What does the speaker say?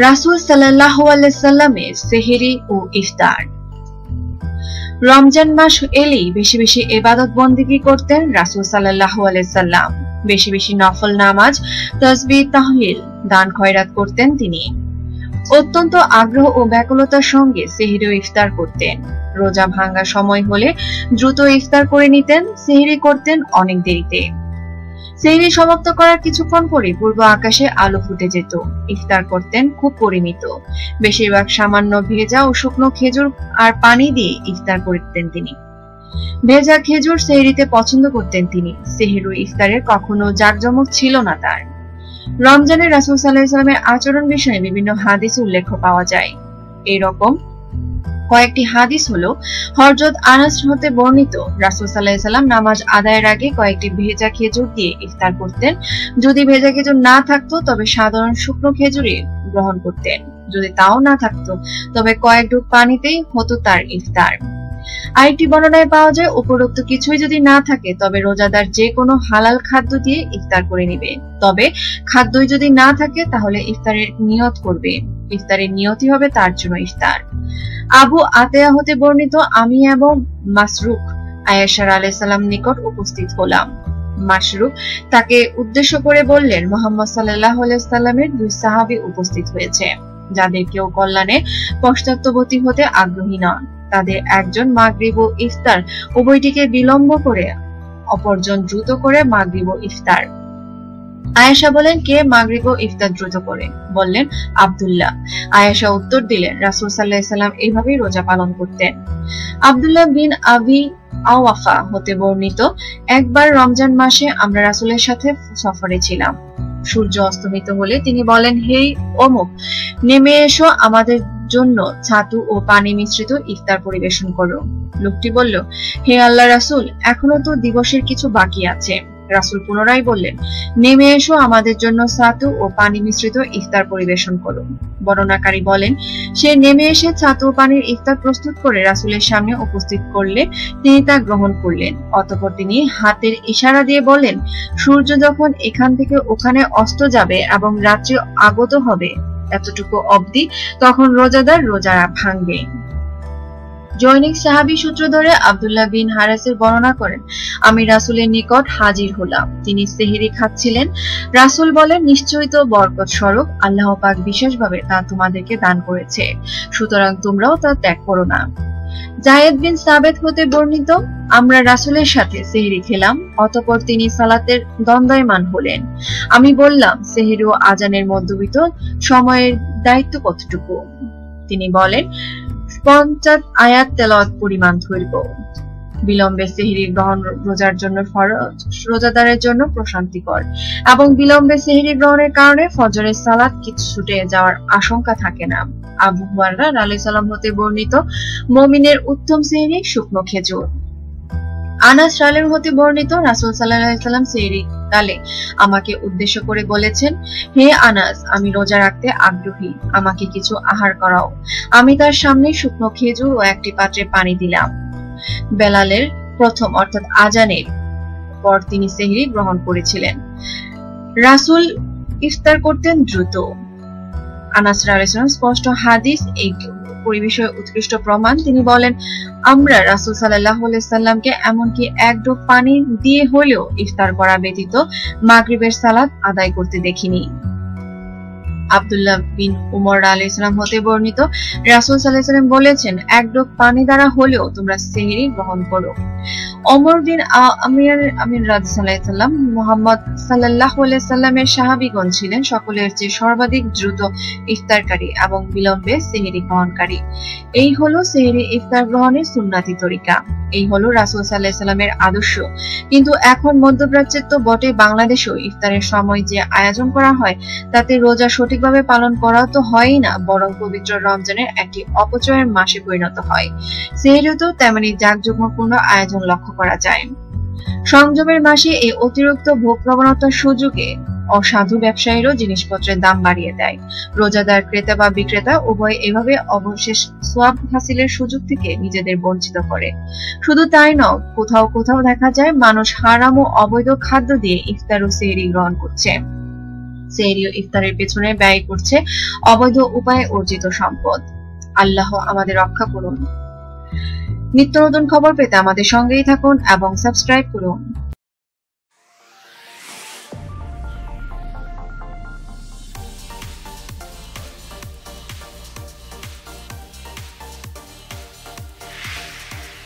রাসুল সাল্লাহ সেহেরি ও ইফতার। রমজান মাস এলেই বেশি বেশি এবাদত বন্দিগি করতেন রাসুল সাল্লাহ সাল্লাম। বেশি বেশি নফল নামাজ তসবি তাহলিল, দান খয়রাত করতেন তিনি। অত্যন্ত আগ্রহ ও ব্যাকুলতার সঙ্গে সেহেরি ইফতার করতেন। রোজা ভাঙ্গা সময় হলে দ্রুত ইফতার করে নিতেন, সেহেরি করতেন অনেক দেরিতে। সেহরি সমাপ্ত করার কিছুক্ষণ পরে পূর্ব আকাশে আলো ফুটে যেত। ইফতার করতেন খুব পরিমিত। বেশিরভাগ সামান্য ভেজা ও শুকনো খেজুর আর পানি দিয়ে ইফতার করতেন তিনি। ভেজা খেজুর সেহরিতে পছন্দ করতেন তিনি। সেহেরু ইফতারের কখনো জাকজমক ছিল না তার। রমজানের রাসুল সাল্লাহ সাল্লামের আচরণ বিষয়ে বিভিন্ন হাদিস উল্লেখ পাওয়া যায়। এরকম কয়েকটি হাদিস হল হরজত আনাস হতে বর্ণিত, রাসুল সাল্লাম নামাজ আদায়ের আগে কয়েকটি ভেজা খেজুর দিয়ে ইফতার করতেন। যদি ভেজা খেজুর না থাকতো, তবে সাধারণ শুকনো খেজুরে গ্রহণ করতেন। যদি তাও না থাকতো, তবে কয়েক ডুব পানিতেই হতো তার ইফতার। আরেকটি বর্ণনায় পাওয়া যায়, উপরোক্ত কিছুই যদি না থাকে, তবে রোজাদার যে কোনো হালাল খাদ্য দিয়ে ইফতার করে নিবে। তবে খাদ্যই যদি না থাকে, তাহলে ইফতারের নিয়ত করবে। ইফতারের নিয়তি হবে তার জন্য ইফতার। আবু আতেয়া হতে বর্ণিত, আমি এবং মাসরুক আয়েশার আলাইসাল্লাম নিকট উপস্থিত হলাম। মাসরুক তাকে উদ্দেশ্য করে বললেন, মোহাম্মদ সাল্লাহ সাল্লামের দুই সাহাবি উপস্থিত হয়েছে যাদের কেউ কল্যাণে পশ্চাত্যবতী হতে আগ্রহী নন। তাদের একজন মাগরিব ও ইফতার উভয়টিকে বিলম্ব করে অপরজন দ্রুত করে মাগরিব ইফতার। আয়েশা বলেন, কে মাগরিব ইফতার দ্রুত করে? বললেন, আবদুল্লাহ। আয়েশা উত্তর দিলেন, রাসুল সাল্লাহ সাল্লাম এইভাবেই রোজা পালন করতেন। আবদুল্লাহ বিন আবি আওয়াফা হতে বর্ণিত, একবার রমজান মাসে আমরা রাসুলের সাথে সফরে ছিলাম। সূর্য অস্তমিত হলে তিনি বলেন, হে অমুক, নেমে এসো আমাদের জন্য ছাতু ও পানি মিশ্রিত ইফতার পরিবেশন করো। লোকটি বলল, হে আল্লাহ রাসুল, এখনও তো দিবসের কিছু বাকি আছে। রাসুল পুনরায় বললেন, নেমে এসো আমাদের জন্য সাতু ও পানি মিশ্রিত ইফতার পরিবেশন করো। বর্ণনাকারী বলেন, সে নেমে এসে ছাতু ও পানির ইফতার প্রস্তুত করে রাসুলের সামনে উপস্থিত করলে তিনি তা গ্রহণ করলেন। অতপর তিনি হাতের ইশারা দিয়ে বলেন, সূর্য যখন এখান থেকে ওখানে অস্ত যাবে এবং রাত্রি আগত হবে এতটুকু অবধি তখন রোজাদার রোজা ভাঙবে। জৈনিক সাহাবি সূত্র ধরে আবদুল্লাহ বিন হারাসের বর্ণনা করেন, আমি রাসুলের নিকট হাজির হলাম। তিনি সেহেরি খাচ্ছিলেন। রাসুল বলেন, নিশ্চয়ই তো বরকত স্বরূপ আল্লাহ পাক বিশেষভাবে তা তোমাদেরকে দান করেছে। সুতরাং তোমরাও তা ত্যাগ করো না। জায়েদ বিন সাবেদ হতে বর্ণিত, আমরা রাসুলের সাথে সেহেরি খেলাম, অতপর তিনি সালাতের দ্বন্দ্বয়মান হলেন। আমি বললাম, সেহরি ও আজানের মধ্যবিত সময়ের দায়িত্ব কতটুকু? তিনি বলেন, পঞ্চাশ আয়াত তেলাওয়াত পরিমাণ দৈর্ঘ্য বিলম্বে সেহরি গ্রহণ রোজার জন্য ফরজ রোজাদারের জন্য প্রশান্তিকর। এবং বিলম্বে সেহরি গ্রহণের কারণে ফজরের সালাদ কিছু ছুটে যাওয়ার আশঙ্কা থাকে না। আবু হুয়াররা আলাই সালাম হতে বর্ণিত মমিনের উত্তম সেহরি শুকনো খেজুর। আনাস রালের হতে বর্ণিত রাসুল সাল্লাম সেহরি কালে আমাকে উদ্দেশ্য করে বলেছেন, হে আনাস, আমি রোজা রাখতে আগ্রহী, আমাকে কিছু আহার করাও। আমি তার সামনে শুকনো খেজুর ও একটি পাত্রে পানি দিলাম। বেলালের প্রথম, অর্থাৎ আজানের পর তিনি সেহরি গ্রহণ করেছিলেন। রাসুল ইফতার করতেন দ্রুত। আনাস স্পষ্ট হাদিস এই পরিবেশে উৎকৃষ্ট প্রমাণ। তিনি বলেন, আমরা রাসুল সাল্লাহ সাল্লামকে এমনকি এক ডোক পানি দিয়ে হলেও ইফতার করা ব্যতীত মাগরিবের সালাদ আদায় করতে দেখিনি। আবদুল্লাহ বিন উমর আলী ইসলাম হতে বর্ণিত। রাসুল সাল্লাম বলেছেন, এক ডোক পানি দ্বারা হলেও তোমরা সেহরি গ্রহণ করো। অমর বিন আমির আমির রাজাল্লাম মোহাম্মদ সাল্লাহ সাল্লামের সাহাবিগণ ছিলেন সকলের চেয়ে সর্বাধিক দ্রুত ইফতারকারী এবং বিলম্বে সেহেরি গ্রহণকারী। এই হলো সেহেরি ইফতার গ্রহণের সুন্নাতি তরিকা। এই হলো রাসুল সাল্লাহ সাল্লামের আদর্শ। কিন্তু এখন মধ্যপ্রাচ্যের তো বটে বাংলাদেশেও ইফতারের সময় যে আয়োজন করা হয়, তাতে রোজা সঠিকভাবে পালন করা তো হয়ই না, বরং পবিত্র রমজানের একটি অপচয়ের মাসে পরিণত হয়। সেহেরিতেও তেমনি জাঁকজমকপূর্ণ আয়োজন লক্ষ্য করা যায়। সংযমের মাসে এই অতিরিক্ত ভোগ প্রবণতার সুযোগে অসাধু ব্যবসায়ীরও জিনিসপত্রের দাম বাড়িয়ে দেয়। রোজাদার ক্রেতা বা বিক্রেতা উভয় এভাবে অবশেষ সোয়াব হাসিলের সুযোগ থেকে নিজেদের বঞ্চিত করে। শুধু তাই নয় কোথাও কোথাও দেখা যায় মানুষ হারাম ও অবৈধ খাদ্য দিয়ে ইফতার ও সেহরি গ্রহণ করছে। সেহরি ইফতারের পেছনে ব্যয় করছে অবৈধ উপায়ে অর্জিত সম্পদ। আল্লাহ আমাদের রক্ষা করুন। নিত্য নতুন খবর পেতে আমাদের সঙ্গেই থাকুন এবং সাবস্ক্রাইব করুন।